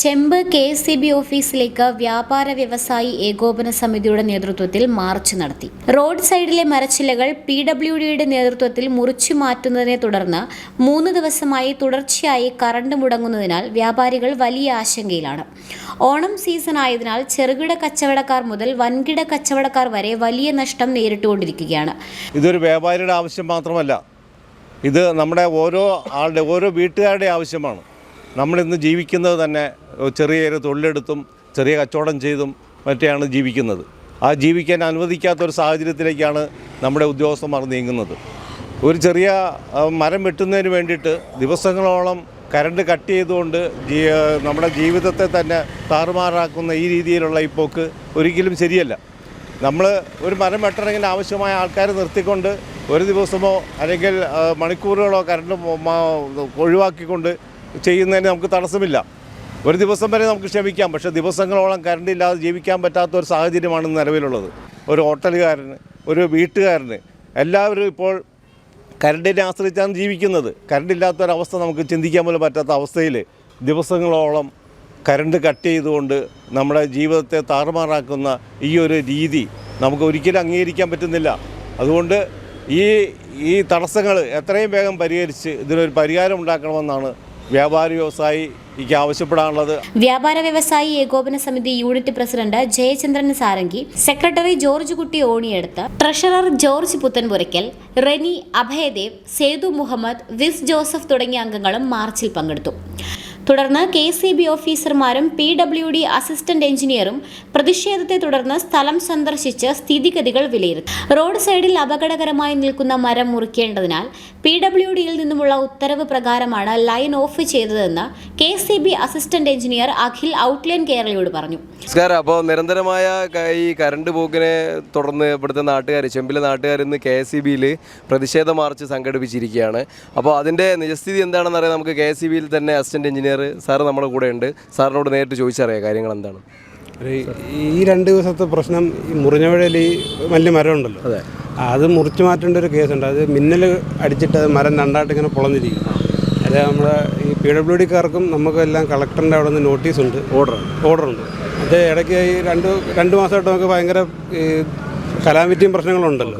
ചെമ്പ് K S C B ഓഫീസിലേക്ക് വ്യാപാര വ്യവസായി ഏകോപന സമിതിയുടെ നേതൃത്വത്തിൽ മാർച്ച് നടത്തി. റോഡ് സൈഡിലെ മരച്ചിലകൾ പി ഡബ്ല്യു ഡിയുടെ നേതൃത്വത്തിൽ മുറിച്ചു മാറ്റുന്നതിനെ തുടർന്ന് മൂന്ന് ദിവസമായി തുടർച്ചയായി കറണ്ട് മുടങ്ങുന്നതിനാൽ വ്യാപാരികൾ വലിയ ആശങ്കയിലാണ്. ഓണം സീസൺ ആയതിനാൽ ചെറുകിട കച്ചവടക്കാർ മുതൽ വൻകിട കച്ചവടക്കാർ വരെ വലിയ നഷ്ടം നേരിട്ടുകൊണ്ടിരിക്കുകയാണ്. ഇതൊരു വ്യാപാരിയുടെ ആവശ്യം മാത്രമല്ല. ഇത് നമ്മുടെ ഓരോ ആളുടെ ഓരോ വീട്ടുകാരുടെ ആവശ്യമാണ്. നമ്മളിന്ന് ജീവിക്കുന്നത് തന്നെ ചെറിയ ചെറിയ തൊഴിലെടുത്തും ചെറിയ കച്ചവടം ചെയ്തും മറ്റെയാണ് ജീവിക്കുന്നത്. ആ ജീവിക്കാൻ അനുവദിക്കാത്തൊരു സാഹചര്യത്തിലേക്കാണ് നമ്മുടെ ഉദ്യോഗസ്ഥന്മാർ നീങ്ങുന്നത്. ഒരു ചെറിയ മരം വെട്ടുന്നതിന് വേണ്ടിയിട്ട് ദിവസങ്ങളോളം കരണ്ട് കട്ട് ചെയ്തുകൊണ്ട് നമ്മുടെ ജീവിതത്തെ തന്നെ താറുമാറാക്കുന്ന ഈ രീതിയിലുള്ള ഈ പോക്ക് ഒരിക്കലും ശരിയല്ല. നമ്മൾ ഒരു മരം വെട്ടണമെങ്കിൽ ആവശ്യമായ ആൾക്കാരെ നിർത്തിക്കൊണ്ട് ഒരു ദിവസമോ അല്ലെങ്കിൽ മണിക്കൂറുകളോ കരണ്ട് ഒഴിവാക്കിക്കൊണ്ട് ചെയ്യുന്നതിന് നമുക്ക് തടസ്സമില്ല. ഒരു ദിവസം വരെ നമുക്ക് ക്ഷമിക്കാം പക്ഷേ ദിവസങ്ങളോളം കറണ്ട് ഇല്ലാതെ ജീവിക്കാൻ പറ്റാത്ത ഒരു സാഹചര്യമാണ് നിലവിലുള്ളത്. ഒരു ഹോട്ടലുകാരന് ഒരു വീട്ടുകാരന് എല്ലാവരും ഇപ്പോൾ കരണ്ടിനെ ആശ്രയിച്ചാണ് ജീവിക്കുന്നത്. കരണ്ടില്ലാത്തൊരവസ്ഥ നമുക്ക് ചിന്തിക്കാൻ പോലും പറ്റാത്ത അവസ്ഥയിൽ ദിവസങ്ങളോളം കരണ്ട് കട്ട് ചെയ്തുകൊണ്ട് നമ്മുടെ ജീവിതത്തെ താറുമാറാക്കുന്ന ഈ ഒരു രീതി നമുക്ക് ഒരിക്കലും അംഗീകരിക്കാൻ പറ്റുന്നില്ല. അതുകൊണ്ട് ഈ ഈ തടസ്സങ്ങൾ എത്രയും വേഗം പരിഹരിച്ച് ഇതിനൊരു പരിഹാരം ഉണ്ടാക്കണമെന്നാണ് വ്യാപാരി വ്യവസായിക്ക് ആവശ്യപ്പെടാനുള്ളത് വ്യാപാര വ്യവസായി ഏകോപന സമിതി unit president Jayachandran Sarangi secretary George Kutty ഓണിയെടുത്ത് treasurer George Puthenpurackal Reni Abhayadev Sethu Muhammad വിസ് ജോസഫ് തുടങ്ങിയ അംഗങ്ങളും മാർച്ചിൽ പങ്കെടുത്തു. തുടർന്ന് കെ സി ബി ഓഫീസർമാരും പി ഡബ്ല്യു ഡി അസിസ്റ്റന്റ് എഞ്ചിനീയറും പ്രതിഷേധത്തെ തുടർന്ന് സ്ഥലം സന്ദർശിച്ച് സ്ഥിതിഗതികൾ വിലയിരുത്തി. റോഡ് സൈഡിൽ അപകടകരമായി നിൽക്കുന്ന മരം മുറിക്കേണ്ടതിനാൽ പി ഡബ്ല്യു ഡിയിൽ നിന്നുമുള്ള ഉത്തരവ് പ്രകാരമാണ് ലൈൻ ഓഫ് ചെയ്തതെന്ന് K C B assistant engineer Akhil outline കേരളയോട് പറഞ്ഞു. നമസ്കാരം. അപ്പോൾ നിരന്തരമായ ഈ കറണ്ട് പോക്കിനെ തുടർന്ന് ഇവിടുത്തെ നാട്ടുകാർ ചെമ്പിലെ നാട്ടുകാർ ഇന്ന് കെ എസ് സി ബിയിൽ പ്രതിഷേധ മാർച്ച് സംഘടിപ്പിച്ചിരിക്കുകയാണ്. അപ്പോൾ അതിന്റെ നിജസ്ഥിതി എന്താണെന്ന് അറിയാൻ നമുക്ക് കെ എസ് സി ബിയിൽ തന്നെ അസിസ്റ്റന്റ് എഞ്ചിനീയർ സാറ് നമ്മുടെ കൂടെ ഉണ്ട് സാറിനോട് നേരിട്ട് ചോദിച്ചറിയാം കാര്യങ്ങൾ എന്താണ് ഈ രണ്ട് ദിവസത്തെ പ്രശ്നം ഈ മുറിഞ്ഞവഴയിൽ ഈ വലിയ മരം ഉണ്ടല്ലോ അതെ. അത് മുറിച്ചു മാറ്റേണ്ട ഒരു കേസുണ്ട്. അത് മിന്നൽ അടിച്ചിട്ട് അത് മരം രണ്ടായിട്ട് ഇങ്ങനെ പൊളഞ്ഞിരിക്കും അത് നമ്മുടെ ഈ പി ഡബ്ല്യു ഡിക്കാർക്കും നമുക്കെല്ലാം കളക്ടറിന്റെ അവിടെ നിന്ന് നോട്ടീസ് ഉണ്ട് ഓർഡർ ഓർഡർ ഉണ്ട്. അത് ഇടയ്ക്ക് ഈ രണ്ട് രണ്ട് മാസമായിട്ട് നമുക്ക് ഭയങ്കര ഈ കലാമിറ്റിയും പ്രശ്നങ്ങളുണ്ടല്ലോ.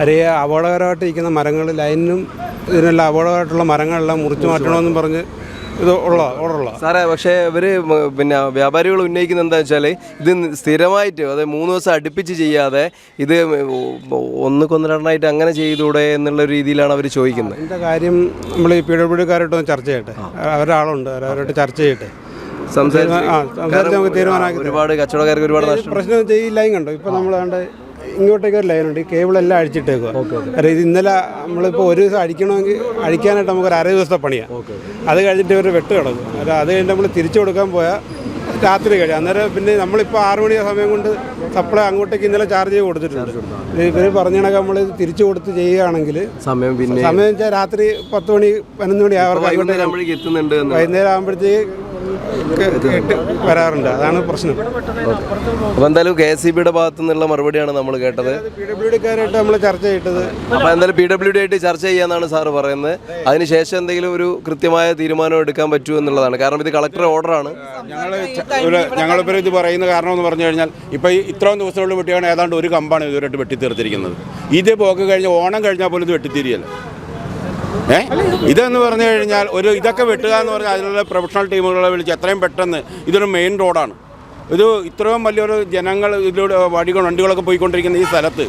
അത് ഈ അപകടകരമായിട്ട് ഇരിക്കുന്ന മരങ്ങൾ ലൈനിനും ഇതിനെല്ലാം അപകടമായിട്ടുള്ള മരങ്ങളെല്ലാം മുറിച്ചു മാറ്റണമെന്നും പറഞ്ഞ് ഇത് ഉള്ള ഓർഡറുള്ള സാറേ പക്ഷേ ഇവർ പിന്നെ വ്യാപാരികൾ ഉന്നയിക്കുന്ന എന്താ വെച്ചാൽ ഇത് സ്ഥിരമായിട്ട് അതായത് മൂന്ന് ദിവസം അടുപ്പിച്ച് ചെയ്യാതെ ഇത് ഒന്ന് കൊന്നിരണ്ടായിട്ട് അങ്ങനെ ചെയ്തൂടെ എന്നുള്ള രീതിയിലാണ് അവർ ചോദിക്കുന്നത്. അതിന്റെ കാര്യം നമ്മൾ ഈ പി ഡബ്ല്യു ഡിക്കാരായിട്ടൊന്ന് ചർച്ച ചെയ്യട്ടെ. അവരുടെ ആളുണ്ട് ചർച്ച ചെയ്യട്ടെ. സംസാരിച്ച്. ഒരുപാട് കച്ചവടക്കാർക്ക് ഒരുപാട് പ്രശ്നം ചെയ്യില്ലായും കണ്ടോ ഇപ്പൊ നമ്മൾ ഇങ്ങോട്ടേക്ക് ഒരു ലൈനുണ്ട് ഈ കേബിൾ എല്ലാം അഴിച്ചിട്ടേക്കുക കാരണം ഇത് ഇന്നലെ നമ്മളിപ്പോൾ ഒരു ദിവസം അഴിക്കണമെങ്കിൽ അഴിക്കാനായിട്ട് നമുക്ക് ഒരു അര ദിവസത്തെ പണിയാണ് അത് കഴിഞ്ഞിട്ട് ഇവർ വെട്ട് കിടക്കും. അത് അത് കഴിഞ്ഞിട്ട് നമ്മൾ തിരിച്ചു കൊടുക്കാൻ പോയാൽ രാത്രി കഴിയും. അന്നേരം പിന്നെ നമ്മളിപ്പോൾ ആറ് മണി സമയം കൊണ്ട് സപ്ലൈ അങ്ങോട്ടേക്ക് ഇന്നലെ ചാർജ് ചെയ്ത് കൊടുത്തിട്ടുണ്ട്. ഇവർ പറഞ്ഞ കണക്ക് നമ്മൾ തിരിച്ചു കൊടുത്ത് ചെയ്യുകയാണെങ്കിൽ സമയം പിന്നെ സമയം വെച്ചാൽ രാത്രി പത്ത് മണി പതിനൊന്ന് മണി അങ്ങോട്ടേക്ക് വൈകുന്നേരം ആകുമ്പോഴത്തേക്ക് വരാറുണ്ട്. അതാണ് പ്രശ്നം. അപ്പോൾ എന്തായാലും കെ എസ് സി ബിയുടെ ഭാഗത്തു നിന്നുള്ള മറുപടിയാണ് നമ്മൾ കേട്ടത്. പി ഡബ്ല്യു ഡിക്കാരായിട്ട് നമ്മൾ ചർച്ച ചെയ്തത് അപ്പോൾ എന്തായാലും പി ഡബ്ല്യു ഡി ആയിട്ട് ചർച്ച ചെയ്യാന്നാണ് സാറ് പറയുന്നത്. അതിനുശേഷം എന്തെങ്കിലും ഒരു കൃത്യമായ തീരുമാനം എടുക്കാൻ പറ്റൂ എന്നുള്ളതാണ്. കാരണം ഇത് കളക്ടർ ഓർഡറാണ്. ഞങ്ങൾ ഞങ്ങളിപ്പോൾ ഇത് പറയുന്ന കാരണം എന്ന് പറഞ്ഞു കഴിഞ്ഞാൽ ഇപ്പോൾ ഈ ഇത്രയും ദിവസമുള്ള വെട്ടിയാണ് ഏതാണ്ട് ഒരു കമ്പാണ് ഇതുവരെയായിട്ട് വെട്ടിത്തീർത്തിരിക്കുന്നത്. ഇത് പോക്ക് കഴിഞ്ഞ് ഓണം കഴിഞ്ഞാൽ പോലും ഇത് വെട്ടിത്തീരിയല്ല ഏ? ഇതെന്ന് പറഞ്ഞു കഴിഞ്ഞാൽ ഒരു ഇതൊക്കെ വെട്ടുക എന്ന് പറഞ്ഞാൽ അതിനുള്ള പ്രൊഫഷണൽ ടീമുകളെ വിളിച്ച് എത്രയും പെട്ടെന്ന് ഇതൊരു മെയിൻ റോഡാണ് ഒരു ഇത്രയും വലിയൊരു ജനങ്ങൾ ഇതിലൂടെ വടികൾ വണ്ടികളൊക്കെ പോയിക്കൊണ്ടിരിക്കുന്ന ഈ സ്ഥലത്ത്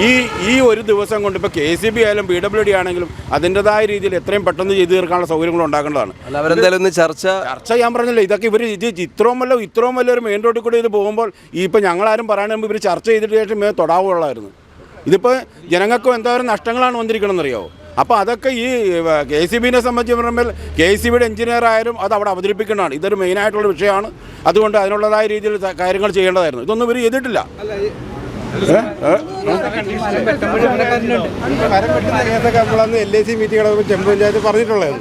ഈ ഈ ഒരു ദിവസം കൊണ്ട് ഇപ്പോൾ കെ സി ബി ആയാലും പി ഡബ്ല്യു ഡി ആണെങ്കിലും അതിന്റെതായ രീതിയിൽ എത്രയും പെട്ടെന്ന് ചെയ്തു തീർക്കാനുള്ള സൗകര്യങ്ങൾ ഉണ്ടാക്കേണ്ടതാണ്. അവരെന്തായാലും ചർച്ച ചർച്ച ഞാൻ പറഞ്ഞില്ല ഇതൊക്കെ ഇവർ ഇത് ഇത്രയും വല്ല ഇത്രയും വലിയൊരു മെയിൻ റോഡിൽ കൂടി ഇത് പോകുമ്പോൾ ഈ ഇപ്പം ഞങ്ങളാരും പറയാൻ ഇവർ ചർച്ച ചെയ്തിട്ട് ശേഷം തൊടാവുള്ളായിരുന്നു. ഇതിപ്പോൾ ജനങ്ങൾക്കും എന്തോരം നഷ്ടങ്ങളാണ് വന്നിരിക്കണമെന്നറിയാമോ അപ്പോൾ അതൊക്കെ ഈ കെ സി ബിനെ സംബന്ധിച്ച് പറയുമ്പോൾ കെ സി ബിയുടെ എഞ്ചിനീയർ ആയാലും അത് അവിടെ അവതരിപ്പിക്കേണ്ടതാണ് ഇതൊരു മെയിനായിട്ടുള്ള വിഷയമാണ്. അതുകൊണ്ട് അതിനുള്ളതായ രീതിയിൽ കാര്യങ്ങൾ ചെയ്യേണ്ടതായിരുന്നു. ഇതൊന്നും ഇവർ ചെയ്തിട്ടില്ല. ഏ? ഏ? മരം വെട്ടുന്ന കേസൊക്കെ നമ്മളന്ന് എൽ ഐ സി മീറ്റിംഗ് ചെമ്പ് പഞ്ചായത്ത് പറഞ്ഞിട്ടുള്ളതാണ്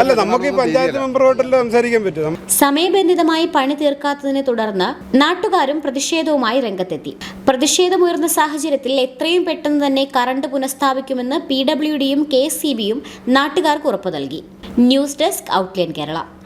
അല്ല നമുക്ക് ഈ പഞ്ചായത്ത് മെമ്പറുമായിട്ടല്ലേ സംസാരിക്കാൻ പറ്റും? നമ്മ- സമയബന്ധിതമായി പണി തീർക്കാത്തതിനെ തുടർന്ന് നാട്ടുകാരും പ്രതിഷേധവുമായി രംഗത്തെത്തി. പ്രതിഷേധമുയർന്ന സാഹചര്യത്തിൽ എത്രയും പെട്ടെന്ന് തന്നെ കറണ്ട് പുനഃസ്ഥാപിക്കുമെന്ന് പി ഡബ്ല്യു ഡിയും കെ സി ബിയും നാട്ടുകാർക്ക് ഉറപ്പു നൽകി. News desk outline Kerala.